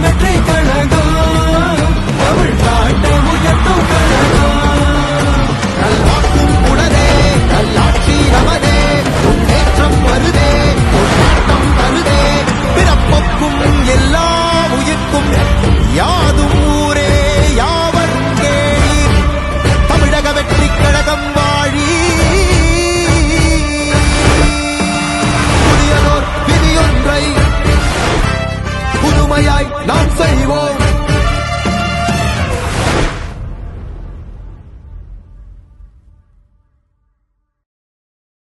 geometrical ஒற்றுமையாய் நாம் செய்வோம்.